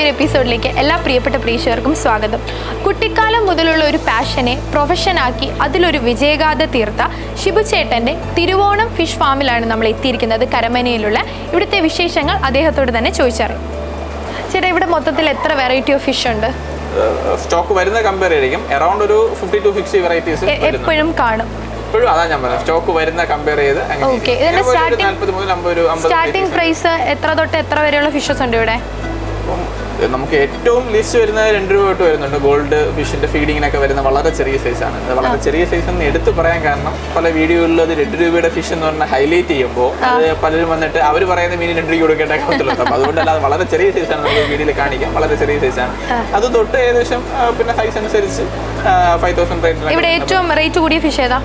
പുതിയൊരു എപ്പിസോഡിലേക്ക് എല്ലാ പ്രിയപ്പെട്ട പ്രേക്ഷകർക്കും സ്വാഗതം. കുട്ടിക്കാലം മുതലുള്ള ഒരു പാഷനെ പ്രൊഫഷനാക്കി അതിലൊരു വിജയഗാഥ തീർത്ത ഷിബു ചേട്ടന്റെ തിരുവോണം ഫിഷ് ഫാമിലാണ് നമ്മൾ എത്തിയിരിക്കുന്നത് കരമനയിലുള്ള. ഇവിടുത്തെ വിശേഷങ്ങൾ അദ്ദേഹത്തോട് തന്നെ ചോദിച്ചറിയും. ചേട്ടാ ഇവിടെ മൊത്തത്തിൽ എത്ര വെറൈറ്റി ഓഫ് ഫിഷ് ഉണ്ട്? സ്റ്റോക്ക് വരുന്ന കമ്പയർ ചെയ്യും. അറൗണ്ട് ഒരു ഫിഫ്റ്റി ടു സിക്സ്റ്റി വെറൈറ്റീസ് എപ്പോഴും കാണും. ഇപ്പോഴും അതാ ഞാൻ പറഞ്ഞത്. സ്റ്റോക്ക് വരുന്ന കമ്പയർ ചെയ്ത് സ്റ്റാർട്ടിംഗ് പ്രൈസ് എത്ര തൊട്ട് എത്ര വരെയുള്ള ഫിഷസ് ഉണ്ട് ഇവിടെ? നമുക്ക് ഏറ്റവും ലിസ്റ്റ് വരുന്നത് രണ്ട് രൂപ തൊട്ട് വരുന്നുണ്ട്. ഗോൾഡ് ഫിഷിന്റെ ഫീഡിങ്ങിനൊക്കെ വരുന്ന വളരെ ചെറിയ സൈസാണ് ഇത് വളരെ ചെറിയ സൈസ് എന്ന് എടുത്തു പറയാൻ കാരണം പല വീഡിയോകളിൽ അത് രണ്ട് രൂപയുടെ ഫിഷ് എന്ന് പറഞ്ഞാൽ ഹൈലൈറ്റ് ചെയ്യുമ്പോൾ അത് പലരും വന്നിട്ട് അവർ പറയുന്ന മീൻ രണ്ട് രൂപ കൊടുക്കേണ്ട കാര്യത്തില്ല അപ്പം അതുകൊണ്ടല്ല അത് വളരെ ചെറിയ സൈസാണ് നമുക്ക് വീഡിയോയിൽ കാണിക്കാം. വളരെ ചെറിയ സൈസാണ് അത് തൊട്ട് ഏകദേശം പിന്നെ സൈസ് അനുസരിച്ച് ഫൈവ് തൗസൻഡ് റേറ്റ് ഇവിടെ ഏറ്റവും റേറ്റ് കൂടിയ ഫിഷ് ഏതാ?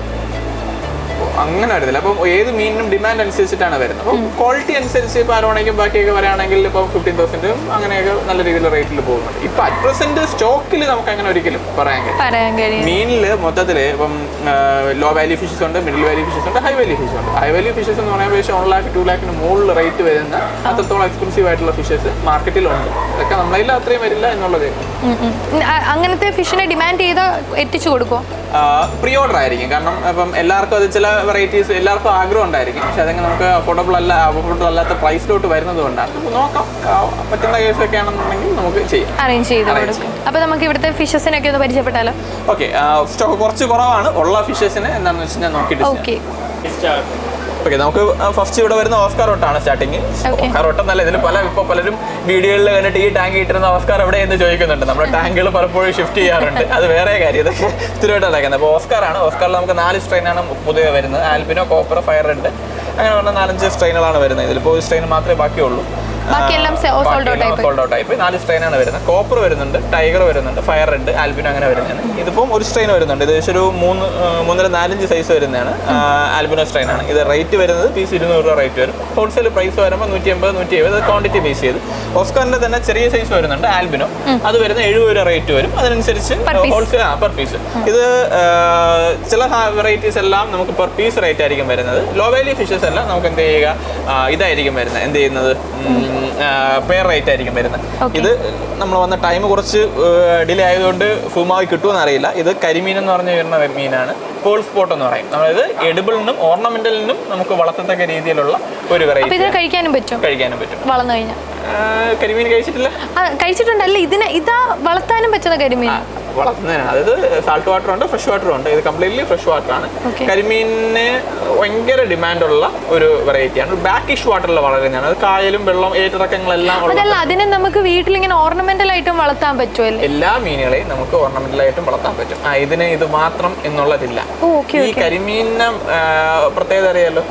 അങ്ങനെ വരുന്നില്ല. അപ്പം ഏത് മീനിനും ഡിമാൻഡ് അനുസരിച്ചിട്ടാണ് വരുന്നത്. അപ്പം ക്വാളിറ്റി അനുസരിച്ച് ഇപ്പോൾ അരോണയ്ക്കും ബാക്കിയൊക്കെ വരാണെങ്കിൽ ഇപ്പോൾ ഫിഫ്റ്റീൻ തൗസൻഡും അങ്ങനെയൊക്കെ നല്ല രീതിയിൽ റേറ്റിൽ പോകുന്നുണ്ട്. ഇപ്പം അറ്റ് പ്രസന്റ് സ്റ്റോക്കിൽ നമുക്ക് അങ്ങനെ ഒരിക്കലും പറയാൻ കഴിയും മീനിൽ മൊത്തത്തിൽ ഇപ്പം ലോ വാല്യൂ ഫിഷസ് ഉണ്ട് മിഡിൽ വാല്യൂ ഫിഷസ് ഉണ്ട് ഹൈ വാല്യൂ ഫിഷസ് ഉണ്ട്. ഹൈ വാല്യൂ ഫിഷസ് എന്ന് പറയുമ്പോൾ ഏകദേശം വൺ ലാക്ക് ടു ലാക്കിന് മുകളിൽ റേറ്റ് വരുന്ന അത്രത്തോളം എക്സ്പെൻസീവ് ആയിട്ടുള്ള ഫിഷസ് മാർക്കറ്റിലുണ്ട് അതൊക്കെ നമ്മളതിൽ അത്രയും വരില്ല എന്നുള്ളത്. അങ്ങനത്തെ ഫിഷിനെ ഡിമാൻഡ് ചെയ്ത് എത്തിച്ചു കൊടുക്കും പ്രീ ഓർഡർ ആയിരിക്കും. കാരണം ഇപ്പം എല്ലാവർക്കും അത് ചില വെറൈറ്റീസ് എല്ലാവർക്കും ആഗ്രഹം ഉണ്ടായിരിക്കും. പക്ഷെ അതങ്ങനെ നമുക്ക് അഫോർഡബിൾ അല്ല അഫോർഡബിൾ അല്ലാത്ത പ്രൈസിലോട്ട് വരുന്നത് കൊണ്ടാണ്. നമുക്ക് നോക്കാം പറ്റുന്ന കേസൊക്കെ ആണെന്നുണ്ടെങ്കിൽ നമുക്ക് ചെയ്യാം. അറേഞ്ച് ചെയ്ത് അപ്പൊ നമുക്ക് ഇവിടുത്തെ ഫിഷസിനൊക്കെ ഒന്ന് പരിചയപ്പെട്ടാലോ? ഓക്കെ സ്റ്റോക്ക് കുറച്ച് കുറവാണ്. ഉള്ള ഫിഷസിന് എന്താണെന്ന് വെച്ചാൽ നോക്കിയിട്ട് ഓക്കെ ഓക്കെ നമുക്ക് ഫസ്റ്റ് ഇവിടെ വരുന്ന ഓസ്കാർ ഓട്ടാണ് സ്റ്റാർട്ടിങ്. ഓസ്കാർ ഓട്ടം നല്ല ഇതിൽ പല ഇപ്പോൾ പലരും വീഡിയോകളിൽ കണ്ടിട്ട് ഈ ടാങ്ക് ഇട്ടിരുന്ന ഓസ്കാർ എവിടെ എന്ന് ചോദിക്കുന്നുണ്ട്. നമ്മുടെ ടാങ്കുകൾ പലപ്പോഴും ഷിഫ്റ്റ് ചെയ്യാറുണ്ട്. അത് വേറെ കാര്യം ഇതൊക്കെ സ്ഥിരമായിട്ട് നടക്കുന്നത്. അപ്പോൾ ഓസ്കാർ ആണ് ഓസ്കാറിൽ നമുക്ക് നാല് സ്ട്രെയിനാണ് പൊതുവെ വരുന്നത്. ആൽബിനോ കോപ്പർ ഫയർ ഉണ്ട് അങ്ങനെ പറഞ്ഞ നാലഞ്ച് സ്ട്രെയിനുകളാണ് വരുന്നത്. ഇതിലിപ്പോൾ ഒരു സ്ട്രെയിൻ മാത്രമേ ബാക്കിയുള്ളൂ. ബാക്കിയെല്ലാം. സോൾഡ് ഔട്ട് ടൈപ്പ് നാല് സ്ട്രെയിനാണ് വരുന്നത്. കോപ്പർ വരുന്നുണ്ട് ടൈഗർ വരുന്നുണ്ട് ഫയർ റെഡ് ആൽബിനോ അങ്ങനെ വരുന്നതാണ് ഇതിപ്പം ഒരു സ്ട്രെയിൻ വരുന്നുണ്ട്. ഇത് ഏകദേശം ഒരു മൂന്ന് മൂന്നര നാലഞ്ച് സൈസ് വരുന്നതാണ്. ആൽബിനോ സ്ട്രെയിൻ ആണ്. ഇത് റേറ്റ് വരുന്നത് പീസ് ഇരുന്നൂറ് രൂപ റേറ്റ് വരും. ഹോൾസെയിൽ പ്രൈസ് വരുമ്പോൾ നൂറ്റി അമ്പത് നൂറ്റി എഴുപത് ക്വാണ്ടിറ്റി ബേസ് ചെയ്ത്. ഓസ്കാറിന്റെ തന്നെ ചെറിയ സൈസ് വരുന്നുണ്ട് ആൽബിനോ അത് വരുന്ന എഴുപത് രൂപ റേറ്റ് വരും. അതിനനുസരിച്ച്. ഹോൾസെയിൽ ആ പെർ പീസ് ഇത് ചില വെറൈറ്റീസ് എല്ലാം നമുക്ക് പെർ പീസ് റേറ്റ് ആയിരിക്കും വരുന്നത്. ലോ വാല്യൂ ഫിഷസ് എല്ലാം നമുക്ക് എന്ത് ചെയ്യുക? ഇതായിരിക്കും വരുന്നത്. എന്ത് ചെയ്യുന്നത്? പെയർ റേറ്റ് ആയിരിക്കും വരുന്നത്. ഇത് നമ്മൾ വന്ന ടൈം കുറച്ച് ഡിലേ ആയതുകൊണ്ട് ഫുമാവി കിട്ടുമെന്ന് അറിയില്ല. ഇത് കരിമീൻ എന്ന് പറഞ്ഞു വരുന്ന മീനാണ്. പോൾ സ്പോട്ട് എന്ന് പറയും. അതായത് ഓർണമെന്റൽ ഓർണമെന്റലിനും നമുക്ക് വളർത്തത്തക്ക രീതിയിലുള്ള ഒരു വെറൈറ്റി കഴിക്കാനും പറ്റും. കഴിക്കാനും പറ്റും. വളർന്നു കഴിഞ്ഞാൽ. കരിമീൻ കഴിച്ചിട്ടില്ല? കഴിച്ചിട്ടുണ്ട് അല്ല ഇതിനെ ഇതാ വളർത്താനും പറ്റുന്ന കരിമീൻ. വളർത്തുന്നതിനാണ് അതായത് സാൾട്ട് വാട്ടർ ഉണ്ട് ഫ്രഷ് വാട്ടർ ഉണ്ട്. ഇത് കംപ്ലീറ്റ്ലി ഫ്രഷ് വാട്ടർ ആണ്. കരിമീനിന് ഭയങ്കര ഡിമാൻഡുള്ള ഒരു വെറൈറ്റിയാണ് ബാക്കിഷ് വാട്ടറിൽ വളരുന്നതാണ്. അത് കായലും വെള്ളം ഏറ്റിറക്കങ്ങളെല്ലാം അതല്ല അതിനെ നമുക്ക് വീട്ടിൽ ഇങ്ങനെ ഓർണമെന്റൽ ആയിട്ടും വളർത്താൻ പറ്റുമല്ലേ എല്ലാ മീനുകളെയും നമുക്ക് ഓർണമെന്റൽ ആയിട്ടും വളർത്താൻ പറ്റും. ആ ഇതിന് ഇത് മാത്രം എന്നുള്ളതില്ല. ഈ കരിമീനിന് പ്രത്യേകത അറിയാലോ?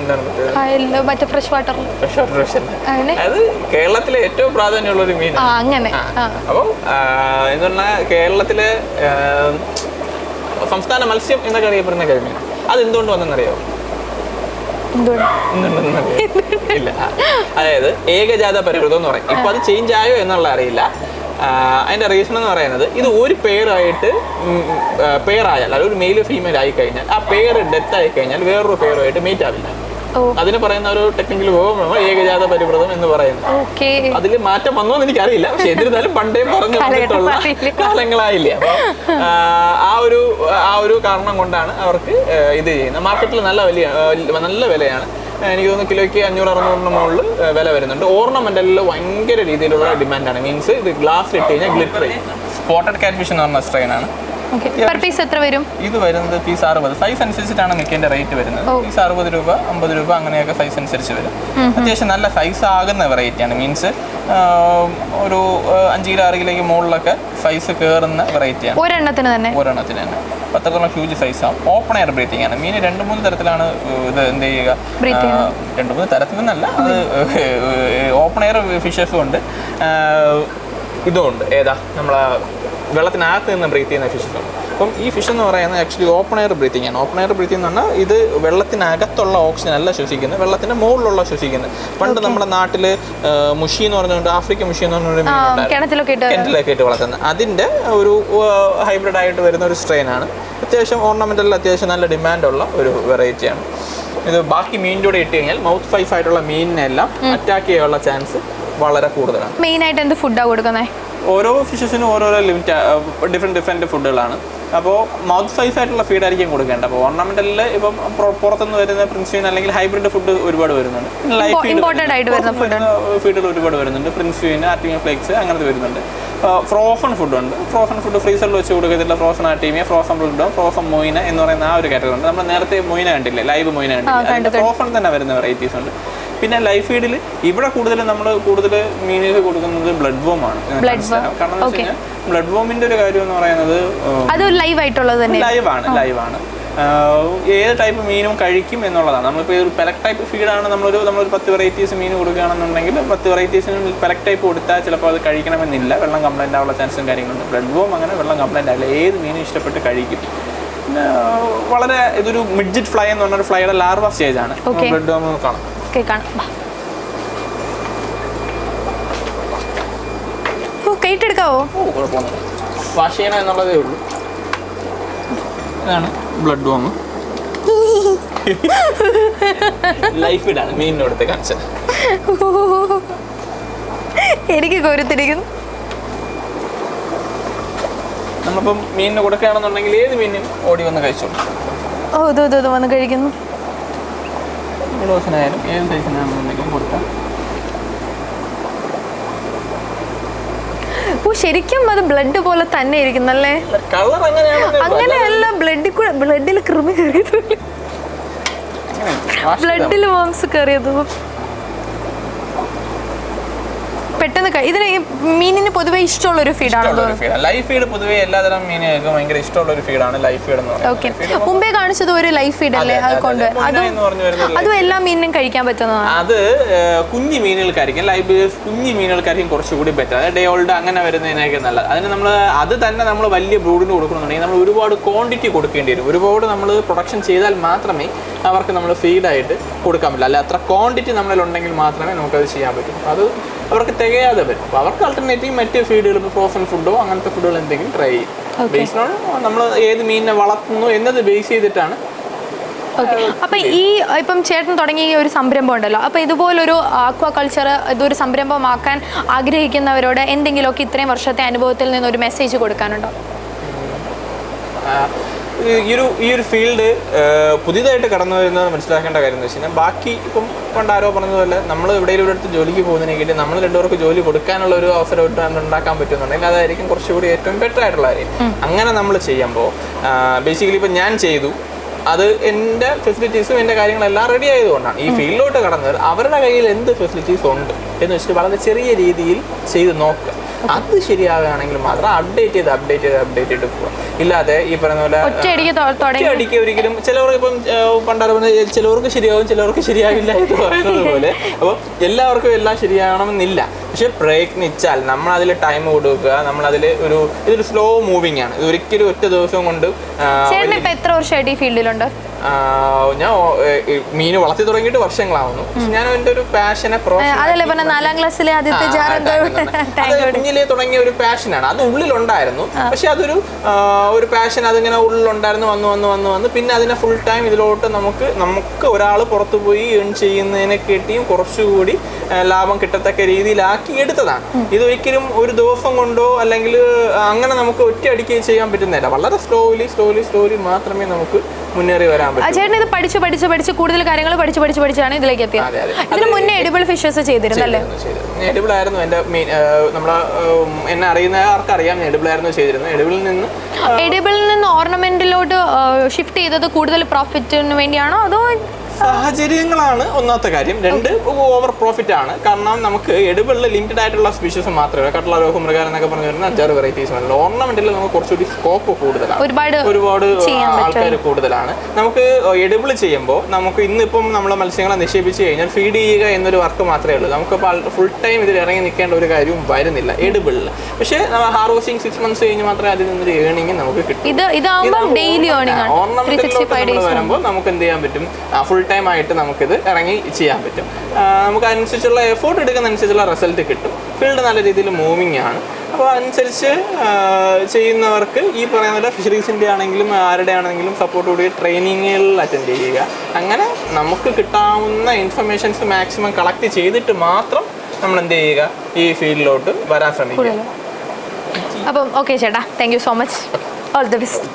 എന്താണ് മറ്റേ ഫ്രഷ് വാട്ടറിൽ ഫ്രഷ് വാട്ടർ അത് കേരളത്തിലെ ഏറ്റവും പ്രാധാന്യമുള്ള ഒരു മീൻ അങ്ങനെ. അപ്പം എന്ന് പറഞ്ഞാൽ കേരളത്തിലെ സംസ്ഥാന മത്സ്യം എന്നൊക്കെ അറിയപ്പെടുന്ന കരിമീൻ അത് എന്തുകൊണ്ട് വന്നെന്നറിയോ? ഇല്ല. അതായത് ഏകജാത പരിവൃതം എന്ന് പറയും. ഇപ്പൊ അത് ചേഞ്ച് ആയോ എന്നുള്ള അറിയില്ല. അതിന്റെ റീസൺ എന്ന് പറയുന്നത് ഇത് ഒരു പെയറായിട്ട് പെയറായാൽ അതായത് ഒരു മെയിൽ ഫീമെയിൽ ആയി കഴിഞ്ഞാൽ ആ പെയർ ഡെത്ത് ആയി കഴിഞ്ഞാൽ വേറൊരു പെയറുമായിട്ട് മീറ്റ് ആവില്ല. അതിന് പറയുന്ന ഒരു ടെക്നിക്കൽ ഉപയോഗമാണ് ഏകജാത പരിവൃതം എന്ന് പറയുന്നത്. ഓക്കെ. അതിൽ മാറ്റം വന്നോ എന്ന് എനിക്കറിയില്ല. പക്ഷെ എന്നിരുന്നാലും പണ്ടേ പറഞ്ഞു വന്നിട്ടുള്ള? കാലങ്ങളായില്ലേ. അപ്പൊ ആ, ഒരു ആ ഒരു കാരണം കൊണ്ടാണ് അവർക്ക് ഇത് ചെയ്യുന്നത്. മാർക്കറ്റിൽ നല്ല വലിയ നല്ല വിലയാണ്. എനിക്ക് തോന്നുന്നു കിലോയ്ക്ക് അഞ്ഞൂറ് അറുന്നൂറിന് മുകളിൽ വില വരുന്നുണ്ട്. ഓർണമെന്റലിൽ ഭയങ്കര രീതിയിലുള്ള ഡിമാൻഡാണ് മീൻസ് ഇത് ഗ്ലാസ് ഇട്ട് കഴിഞ്ഞാൽ ഗ്ലിറ്റർ സ്പോട്ടഡ് കാറ്റ്ഫിഷ് എന്ന് പറഞ്ഞ സ്ട്രെയിൻ ആണ്. ഓക്കെ പെർ പീസ് എത്ര വരും? ഇത് വരുന്നത് പീസ് അറുപത്. സൈസ് അനുസരിച്ചിട്ടാണ് മിക്കന്റെ റേറ്റ് വരുന്നത്. പീസ് അറുപത് രൂപ അമ്പത് രൂപ അങ്ങനെയൊക്കെ സൈസ് അനുസരിച്ച് വരും. അത്യാവശ്യം നല്ല സൈസ് ആകുന്ന വെറൈറ്റിയാണ് മീൻസ് ഒരു അഞ്ച് കിലോ ആറ് കിലോയ്ക്ക് മുകളിലൊക്കെ സൈസ് കയറുന്ന വെറൈറ്റിയാണ് ഒരെണ്ണത്തിന് തന്നെ? ഒരെണ്ണത്തിന് തന്നെ. പത്രത്തോളം ഹ്യൂജ് സൈസാണ് ഓപ്പൺ എയർ ബ്രീത്തിങ് ആണ്. മീൻ രണ്ട് മൂന്ന് തരത്തിലാണ് ഇത് എന്ത് ചെയ്യുക? രണ്ട് മൂന്ന് തരത്തിൽ നിന്നല്ല അത് ഓപ്പൺ എയർ ഫിഷസും ഉണ്ട്. ഇതും ഉണ്ട്. ഏതാ? നമ്മളെ വെള്ളത്തിനകത്ത് നിന്ന് ബ്രീത്ത് ചെയ്യുന്ന ഫിഷസ് ഉണ്ട്? അപ്പം ഈ ഫിഷ് എന്ന് പറയുന്നത് ആക്ച്വലി ഓപ്പൺ എയർ ബ്രീത്തിങ് ആണ്. ഓപ്പൺ എയർ ബ്രീത്തിങ് എന്ന് പറഞ്ഞാൽ ഇത് വെള്ളത്തിനകത്തുള്ള ഓക്സിജൻ അല്ല ശ്വസിക്കുന്നത് വെള്ളത്തിന്റെ മുകളിലുള്ള ശ്വസിക്കുന്നത്. പണ്ട് നമ്മുടെ നാട്ടിൽ മുഷി എന്ന് പറഞ്ഞുകൊണ്ട് ആഫ്രിക്കൻ മുഷി എന്ന് പറഞ്ഞുകൊണ്ട് കിണറ്റിലൊക്കെ ഇട്ട് വളർത്തുന്നത്. അതിന്റെ ഒരു ഹൈബ്രിഡ് ആയിട്ട് വരുന്ന ഒരു സ്ട്രെയിൻ ആണ്. അത്യാവശ്യം ഓർണമെന്റലിൽ അത്യാവശ്യം നല്ല ഡിമാൻഡുള്ള ഒരു വെറൈറ്റിയാണ് ഇത് ബാക്കി മീനിന്റെ കൂടെ ഇട്ട് കഴിഞ്ഞാൽ മൗത്ത് ഫൈഫ് ആയിട്ടുള്ള മീനിനെല്ലാം അറ്റാക്ക് ചെയ്യാനുള്ള ചാൻസ് വളരെ കൂടുതലാണ്. മെയിനായിട്ട് എന്ത് ഫുഡാണ് കൊടുക്കുന്നത് ഓരോ ഫിഷസിനും ഓരോരോ ലിമിറ്റ് ഡിഫറെന്റ് ഡിഫറെന്റ് ഫുഡുകളാണ് അപ്പോൾ മൗത്ത് സൈസ് ആയിട്ടുള്ള ഫീഡ് ആയിരിക്കും കൊടുക്കേണ്ടത്. അപ്പോൾ ഓർണമെന്റലിൽ ഇപ്പം പുറ- പുറത്തുനിന്ന് വരുന്ന പ്രിൻസ്വീൻ അല്ലെങ്കിൽ ഹൈബ്രിഡ് ഫുഡ് ഒരുപാട് വരുന്നുണ്ട്. ലൈഫ് വരുന്ന ഫീഡുകൾ ഒരുപാട് വരുന്നുണ്ട്. പ്രിൻസ്വീൻ ആർട്ടിമിയ ഫ്ലേക്സ് അങ്ങനത്തെ വരുന്നുണ്ട്. ഫ്രോസൺ ഫുഡുണ്ട് ഫ്രോസൺ ഫുഡ് ഫ്രീസറിൽ വെച്ച് കൊടുക്കത്തില്ല. ഫ്രോസൺ ആർട്ടിമിയ ഫ്രോസൺ ബ്ലഡോ ഫ്രോസൺ മൊയിന എന്ന് പറയുന്ന ആ ഒരു കാറ്റഗറി ഉണ്ട്. നമ്മൾ നേരത്തെ മൊയിന കണ്ടില്ലേ? ലൈവ് മൊയിന കണ്ടില്ല? ഫ്രോസൺ തന്നെ വരുന്ന വെറൈറ്റീസ് ഉണ്ട്. പിന്നെ ലൈഫ് ഫീഡിൽ ഇവിടെ കൂടുതൽ നമ്മൾ കൂടുതൽ മീനിങ് കൊടുക്കുന്നത് ബ്ലഡ് വോം ആണ്. കാരണം എന്ന് വെച്ച് കഴിഞ്ഞാൽ ബ്ലഡ് വോമിന്റെ ഒരു കാര്യം എന്ന് പറയുന്നത് അത് ലൈവ് ആയിട്ടുള്ളത് തന്നെ. ലൈവാണ് ലൈവാണ് ഏത് ടൈപ്പ് മീനും കഴിക്കും എന്നുള്ളതാണ്. നമ്മളിപ്പോൾ ഒരു പെലക് ടൈപ്പ് ഫീഡാണ് നമ്മളൊരു നമ്മളൊരു പത്ത് വെറൈറ്റീസ് മീൻ കൊടുക്കുകയാണെന്നുണ്ടെങ്കിൽ പത്ത് വെറൈറ്റീസിന് പെലക് ടൈപ്പ് കൊടുത്താൽ ചിലപ്പോൾ അത് കഴിക്കണമെന്നില്ല. വെള്ളം കംപ്ലൈന്റ് ആവുള്ള ചാൻസും കാര്യങ്ങളുണ്ട്. ബ്ലഡ് വോം അങ്ങനെ വെള്ളം കംപ്ലൈന്റ് ആവില്ല. ഏത് മീനും ഇഷ്ടപ്പെട്ട് കഴിക്കും. പിന്നെ വളരെ ഇതൊരു മിഡ്ജിറ്റ് ഫ്ലൈ എന്ന് പറഞ്ഞൊരു ഫ്ലൈയുടെ ലാർവ സ്റ്റേജ് ആണ്. ബ്ലഡ് വോം കാണാം. ഓക്കെ കാണാം വാ. ഓ കൈറ്റ് എടുക്കാവോ? വാഷ് ചെയ്യണം എന്നുള്ളതേ ഉള്ളൂ. ഇതാണ് ബ്ലഡ് വോം ലൈഫ് ഇടാണ് മീനിന്റെ അടുത്ത് കാണിച്ചത് എനിക്ക് കൊരുത്തിരിക്കുന്നു. നമ്മളിപ്പം മീനിന് കൊടുക്കുകയാണെന്നുണ്ടെങ്കിൽ ഏത് മീനും ഓടി വന്ന് കഴിച്ചോളൂ. ഓ ഇത് വന്ന് കഴിക്കുന്നു. ഗ്ലോസിനായാലും ഏത് സൈസിനാണെന്നുണ്ടെങ്കിലും കൊടുക്കാം. ഓ ശരിക്കും അത് ബ്ലഡ് പോലെ തന്നെ ഇരിക്കുന്നല്ലേ കളർ. അങ്ങനെയല്ല ബ്ലഡിൽ കൂടെ ബ്ലഡിൽ കൃമി കയറിയത് ബ്ലഡിൽ മാംസ് കയറിയത് പെട്ടെന്ന് ഇതിന് മീനിന് പൊതുവേ ഇഷ്ടമുള്ള ഒരു ഫീഡാണോ. ലൈഫ് ഫീഡ് പൊതുവെ എല്ലാതരം മീനുകൾക്കും ഭയങ്കര ഇഷ്ടമുള്ള ഒരു ഫീഡാണ് ലൈഫ് ഫീഡ് എന്ന് പറയുന്നത്. മുമ്പേ കാണിച്ചത് ഒരു ലൈഫ് ഫീഡ് അല്ലേ? അതുകൊണ്ട് അത് കൊണ്ട്. അതെ. എല്ലാ മീനിനും കഴിക്കാൻ പറ്റുന്നതാണ്? അത് കുഞ്ഞു മീനുകൾക്കായിരിക്കും. ലൈഫ് കുഞ്ഞു മീനുകൾക്കായിരിക്കും കുറച്ചുകൂടി ബെറ്റർ അതായത് ഡേ ഓൾഡ് അങ്ങനെ വരുന്നതിനൊക്കെ നല്ലത്. അതിന് നമ്മൾ അത് തന്നെ നമ്മൾ വലിയ ബ്രൂഡിന് കൊടുക്കണമെന്നുണ്ടെങ്കിൽ നമ്മൾ ഒരുപാട് ക്വാണ്ടിറ്റി കൊടുക്കേണ്ടി വരും. ഒരുപാട് നമ്മൾ പ്രൊഡക്ഷൻ ചെയ്താൽ മാത്രമേ അവർക്ക് നമ്മൾ ഫീഡായിട്ട് കൊടുക്കാൻ പറ്റില്ല അല്ല അത്ര ക്വാണ്ടിറ്റി നമ്മളിൽ ഉണ്ടെങ്കിൽ മാത്രമേ നമുക്കത് ചെയ്യാൻ പറ്റൂ. അത് അവർക്ക് തികയാതെ വരും. അപ്പോൾ അവർക്ക് ആൾട്ടർനേറ്റീവ് മറ്റ് ഫീഡുകൾ ഇപ്പോൾ ഫ്രോസൺ ഫുഡോ അങ്ങനത്തെ ഫുഡുകൾ എന്തെങ്കിലും ട്രൈ ചെയ്യും. ബേസ്ഡ് ഓൺ നമ്മൾ ഏത് മീനിനെ വളർത്തുന്നു എന്നത് ബേസ് ചെയ്തിട്ടാണ് അപ്പൊ ഈ ഇപ്പം ചേട്ടൻ തുടങ്ങിയ ഒരു സംരംഭം ഉണ്ടല്ലോ. അപ്പൊ ഇതുപോലൊരു ആക്വാ കൾച്ചർ ഇതൊരു സംരംഭമാക്കാൻ ആഗ്രഹിക്കുന്നവരോട് എന്തെങ്കിലുമൊക്കെ ഇത്രയും വർഷത്തെ അനുഭവത്തിൽ നിന്ന് ഒരു മെസ്സേജ് കൊടുക്കാനുണ്ടോ ഈ- ഒരു ഈ ഒരു ഫീൽഡ് പുതിയതായിട്ട് കടന്നു വരുന്നത് മനസ്സിലാക്കേണ്ട കാര്യം എന്ന് വെച്ച് കഴിഞ്ഞാൽ ബാക്കി ഇപ്പം പണ്ട് ആരോ പറഞ്ഞതുപോലെ നമ്മൾ എവിടെയെങ്കിലും ഒരു അടുത്ത് ജോലിക്ക് പോകുന്നതിനെക്കിട്ട് നമ്മൾ രണ്ടുപേർക്ക് ജോലി കൊടുക്കാനുള്ള ഒരു അവസരം ഉണ്ടാക്കാൻ പറ്റുന്നുണ്ടെങ്കിൽ അതായിരിക്കും കുറച്ചുകൂടി ഏറ്റവും ബെറ്റർ ആയിട്ടുള്ള കാര്യം. അങ്ങനെ നമ്മൾ ചെയ്യുമ്പോൾ ബേസിക്കലി ഇപ്പം ഞാൻ ചെയ്തു. അത് എന്റെ ഫെസിലിറ്റീസും എന്റെ കാര്യങ്ങളെല്ലാം റെഡി ആയതുകൊണ്ടാണ്. ഈ ഫീൽഡിലോട്ട് കടന്നവർ അവരുടെ കയ്യിൽ എന്ത് ഫെസിലിറ്റീസ് ഉണ്ട് എന്ന് വെച്ചിട്ട് വളരെ ചെറിയ രീതിയിൽ ചെയ്ത് നോക്കുക. അത് ശരിയാവുകയാണെങ്കിൽ മാത്രം അപ്ഡേറ്റ് ചെയ്ത് അപ്ഡേറ്റ് ചെയ്ത് അപ്ഡേറ്റ് ചെയ്ത് പോവുക ഇല്ലാതെ ഈ പറയുന്ന പോലെ ഒറ്റയടിക്ക് ഒരിക്കലും ചിലവർക്ക് ഇപ്പം പണ്ടാറ് പറഞ്ഞ ചിലവർക്ക് ശരിയാവും ചിലവർക്ക് ശരിയാവില്ല എന്ന് പറയുന്നത് പോലെ. അപ്പോൾ എല്ലാവർക്കും എല്ലാം ശരിയാവണമെന്നില്ല. പക്ഷെ പ്രയത്നിച്ചാൽ നമ്മൾ അതിൽ ടൈം കൊടുക്കുക നമ്മൾ അതിൽ ഒരു ഇതൊരു സ്ലോ മൂവിങ് ആണ്. ഇത് ഒരിക്കലും ഒറ്റ ദിവസം കൊണ്ട് എത്ര വർഷമായിട്ട് ഈ ഫീൽഡിലുണ്ട് ഞാൻ മീൻ വളർത്തി തുടങ്ങിയിട്ട് വർഷങ്ങളാവുന്നു. ഞാൻ എന്റെ ഒരു പാഷനെ നാലാം ക്ലാസ്സിലെ ആദ്യത്തെ കുഞ്ഞിലേ തുടങ്ങിയ ഒരു പാഷനാണ് അത് ഉള്ളിലുണ്ടായിരുന്നു. പക്ഷെ അതൊരു ഒരു പാഷൻ അതിങ്ങനെ ഉള്ളിലുണ്ടായിരുന്നു വന്നു വന്നു വന്നു വന്ന്. പിന്നെ അതിനെ ഫുൾ ടൈം ഇതിലോട്ട് നമുക്ക് നമുക്ക് ഒരാൾ പുറത്തു പോയി ഏൺ ചെയ്യുന്നതിനെ കിട്ടിയും കുറച്ചുകൂടി ലാഭം കിട്ടത്തക്ക രീതിയിലാക്കി എടുത്തതാണ്. ഇതൊരിക്കലും ഒരു ദിവസം കൊണ്ടോ അല്ലെങ്കിൽ അങ്ങനെ നമുക്ക് ഒറ്റയടിക്ക് ചെയ്യാൻ പറ്റുന്നില്ല വളരെ സ്ലോലി സ്ലോലി സ്ലോലി മാത്രമേ നമുക്ക് മുന്നേറി വരാൻ പറ്റൂ. ചേട്ടൻ ഇത് പഠിച്ച് പഠിച്ച് പഠിച്ച് കൂടുതൽ കാര്യങ്ങൾ പഠിച്ച് പഠിച്ച് പഠിച്ചാണ് ഇതിലേക്ക് എത്തിയത്. ഇതിന് മുന്നേ എഡിബിൾ ഫിഷസ് ചെയ്തിരുന്നല്ലേ? എഡിബിൾ ആയിരുന്നു എന്റെ മെയിൻ നമ്മളെ എന്നെ അറിയുന്ന ആർക്കറിയാം എഡിബിൾ ആയിരുന്നു ചെയ്തിരുന്നത്. എഡിബിളിൽ നിന്ന് എഡിബിളിൽ നിന്ന് ഓർണമെന്റിലോട്ട് ഷിഫ്റ്റ് ചെയ്തത് കൂടുതൽ പ്രോഫിറ്റിന് വേണ്ടിയാണോ? അതോ സാഹചര്യങ്ങളാണ് ഒന്നാമത്തെ കാര്യം. രണ്ട് ഓവർ പ്രോഫിറ്റ് ആണ്. കാരണം നമുക്ക് എഡിബിളിൽ ലിമിറ്റഡ് ആയിട്ടുള്ള സ്പീഷീസ് മാത്രമേ കട്ടള രോഗം മൃഗാരം എന്നൊക്കെ പറഞ്ഞു വരുന്ന അഞ്ചാറ് വെറൈറ്റീസ് ആണ്. ഓർണമെന്റിൽ നമുക്ക് കുറച്ചുകൂടി സ്കോപ്പ് കൂടുതലാണ്. ഒരുപാട് ഒരുപാട് ആൾക്കാർ കൂടുതലാണ്. നമുക്ക് എഡിബിൾ ചെയ്യുമ്പോൾ നമുക്ക് ഇന്നിപ്പം നമ്മളെ മത്സ്യങ്ങളെ നിക്ഷേപിച്ച് കഴിഞ്ഞാൽ ഫീഡ് ചെയ്യുക എന്നൊരു വർക്ക് മാത്രമേ ഉള്ളൂ. നമുക്ക് ഫുൾ ടൈം ഇതിൽ ഇറങ്ങി നിൽക്കേണ്ട ഒരു കാര്യവും വരുന്നില്ല. എഡിബിളിൽ പക്ഷേ ഹാർവസ്റ്റിംഗ് സിക്സ് മന്ത്സ് കഴിഞ്ഞ് മാത്രമേ അതിൽ നിന്നൊരു ഏണിംഗ് നമുക്ക് കിട്ടും ഓർണമെന്റിലോട്ട് വരുമ്പോൾ നമുക്ക് എന്ത് ചെയ്യാൻ പറ്റും? ഫുൾ ടൈം ആയിട്ട് നമുക്കിത് ഇറങ്ങി ചെയ്യാൻ പറ്റും. നമുക്ക് അതിനനുസരിച്ചുള്ള എഫോർട്ട് എടുക്കുന്ന അനുസരിച്ചുള്ള റിസൾട്ട് കിട്ടും. ഫീൽഡ് നല്ല രീതിയിൽ മൂവിങ് ആണ്. അപ്പോൾ അതനുസരിച്ച് ചെയ്യുന്നവർക്ക് ഈ പറയുന്ന പോലെ ഫിഷറീസിന്റെ ആണെങ്കിലും ആരുടെ ആണെങ്കിലും സപ്പോർട്ട് കൂടി ട്രെയിനിങ്ങുകളിൽ അറ്റൻഡ് ചെയ്യുക. അങ്ങനെ നമുക്ക് കിട്ടാവുന്ന ഇൻഫർമേഷൻസ് മാക്സിമം കളക്ട് ചെയ്തിട്ട് മാത്രം നമ്മൾ എന്ത് ചെയ്യുക? ഈ ഫീൽഡിലോട്ട് വരാൻ ശ്രമിക്കുക. അപ്പം ഓക്കെ ചേട്ടാ. Thank you so much all the best